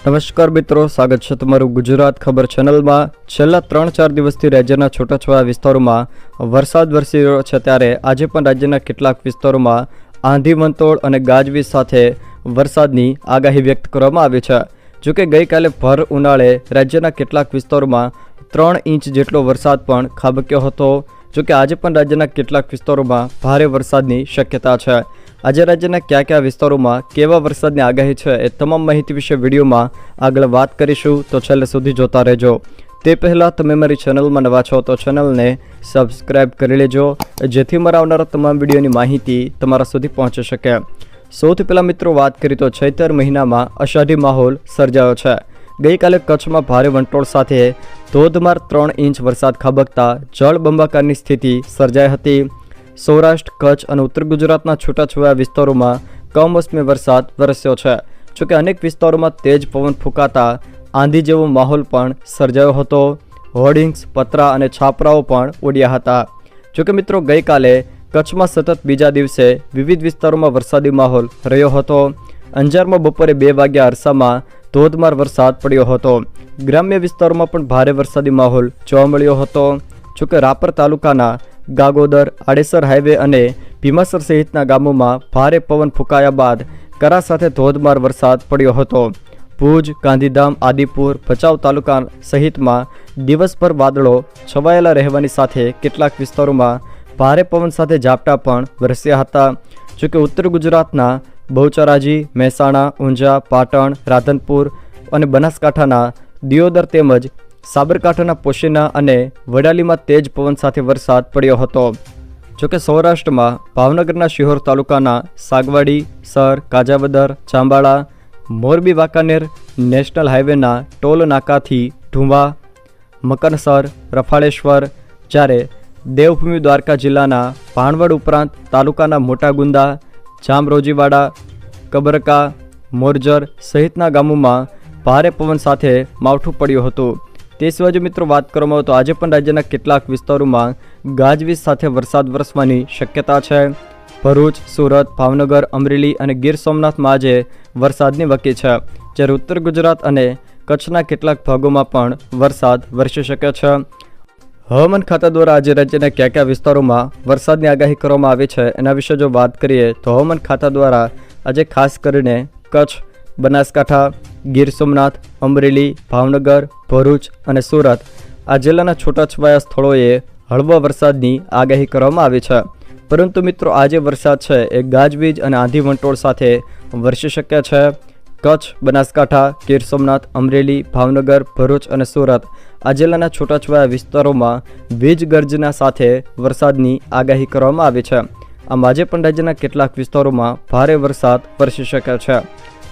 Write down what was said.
નમસ્કાર મિત્રો, સ્વાગત છે તમારું ગુજરાત ખબર ચેનલમાં. છેલ્લા ત્રણ ચાર દિવસથી રાજ્યના છૂટાછવાયા વિસ્તારોમાં વરસાદ વરસી રહ્યો છે ત્યારે આજે પણ રાજ્યના કેટલાક વિસ્તારોમાં આંધી વંતોળ અને ગાજવીજ સાથે વરસાદની આગાહી વ્યક્ત કરવામાં આવી છે. જોકે ગઈકાલે ભર ઉનાળે રાજ્યના કેટલાક વિસ્તારોમાં ત્રણ ઇંચ જેટલો વરસાદ પણ ખાબક્યો હતો. જોકે આજે પણ રાજ્યના કેટલાક વિસ્તારોમાં ભારે વરસાદની શક્યતા છે. આજે રાજ્યના કયા કયા વિસ્તારોમાં કેવા વરસાદની આગાહી છે એ તમામ માહિતી વિશે વિડીયોમાં આગળ વાત કરીશું. તો છેલ્લે સુધી જોતા રહેજો. તે પહેલાં તમે મારી ચેનલમાં નવા છો તો ચેનલને સબસ્ક્રાઈબ કરી લેજો, જેથી મારા આવનારા તમામ વિડીયોની માહિતી તમારા સુધી પહોંચી શકે. સૌથી પહેલાં મિત્રો વાત કરી તો ચૈતર મહિનામાં અષાઢી માહોલ સર્જાયો છે. ગઈકાલે કચ્છમાં ભારે વંટોળ સાથે ધોધમાર ત્રણ ઇંચ વરસાદ ખાબકતા જળબંબાકારની સ્થિતિ સર્જાઈ હતી. સૌરાષ્ટ્ર, કચ્છ અને ઉત્તર ગુજરાતના છૂટાછવાયા વિસ્તારોમાં કમોસમી વરસાદ વરસ્યો છે. જોકે અનેક વિસ્તારોમાં તેજ પવન ફૂંકાતા આંધી જેવો માહોલ પણ સર્જાયો હતો. હોર્ડિંગ્સ, પતરા અને છાપરાઓ પણ ઉડ્યા હતા. જોકે મિત્રો, ગઈકાલે કચ્છમાં સતત બીજા દિવસે વિવિધ વિસ્તારોમાં વરસાદી માહોલ રહ્યો હતો. અંજારમાં બપોરે બે વાગ્યા અરસામાં ધોધમાર વરસાદ પડ્યો હતો. ગ્રામ્ય વિસ્તારોમાં પણ ભારે વરસાદી માહોલ જોવા મળ્યો હતો. જોકે રાપર તાલુકાના ગાગોદર, આડેસર હાઈવે અને ભીમાસર સહિતના ગામોમાં ભારે પવન ફૂંકાયા બાદ કરા સાથે ધોધમાર વરસાદ પડ્યો હતો. ભુજ, ગાંધીધામ, આદિપુર, ભચાઉ તાલુકા સહિતમાં દિવસભર વાદળો છવાયેલા રહેવાની સાથે કેટલાક વિસ્તારોમાં ભારે પવન સાથે ઝાપટા પણ વરસ્યા હતા. જોકે ઉત્તર ગુજરાતના બહુચરાજી, મહેસાણા, ઊંઝા, પાટણ, રાધનપુર અને બનાસકાંઠાના દિયોદર તેમજ સાબરકાંઠાના પોશીના અને વડાલીમાં તેજ પવન સાથે વરસાદ પડ્યો હતો. જોકે સૌરાષ્ટ્રમાં ભાવનગરના શિહોર તાલુકાના સાગવાડી, સર કાજાવદર ચાંબાળા, મોરબી, વાંકાનેર નેશનલ હાઈવેના ટોલ નાકાથી ઢુંવા મકનસર રફાળેશ્વર જ્યારે દેવભૂમિ દ્વારકા જિલ્લાના ભાણવડ ઉપરાંત તાલુકાના મોટા ગુંદા જામરોજીવાડા, કબરકા, મોરજર સહિતના ગામોમાં ભારે પવન સાથે માવઠું પડ્યું હતું. તે સિવાય જો મિત્રો વાત કરવામાં તો આજે પણ રાજ્યના કેટલાક વિસ્તારોમાં ગાજવીજ સાથે વરસાદ વરસવાની શક્યતા છે. ભરૂચ, સુરત, ભાવનગર, અમરેલી અને ગીર સોમનાથમાં આજે વરસાદની વકી છે, જ્યારે ઉત્તર ગુજરાત અને કચ્છના કેટલાક ભાગોમાં પણ વરસાદ વરસી શકે છે. હવામાન ખાતા દ્વારા આજે રાજ્યના કયા કયા વિસ્તારોમાં વરસાદની આગાહી કરવામાં આવી છે એના વિશે જો વાત કરીએ તો હવામાન ખાતા દ્વારા આજે ખાસ કરીને કચ્છ, બનાસકાંઠા ગીર સોમનાથ, અમરેલી, ભાવનગર, ભરૂચ અને સુરત. આ જિલ્લાના છૂટાછવાયા સ્થળોએ હળવા વરસાદની આગાહી કરવામાં આવી છે. પરંતુ મિત્રો, આજે વરસાદ છે એ ગાજવીજ અને આંધી વંટોળ સાથે વરસી શકે છે. કચ્છ, બનાસકાંઠા, ગીર સોમનાથ, અમરેલી, ભાવનગર, ભરૂચ અને સુરત આ જિલ્લાના છૂટાછવાયા વિસ્તારોમાં વીજ ગર્જના સાથે વરસાદની આગાહી કરવામાં આવી છે. આમ આજે પણ રાજ્યના કેટલાક વિસ્તારોમાં ભારે વરસાદ વરસી શકે છે.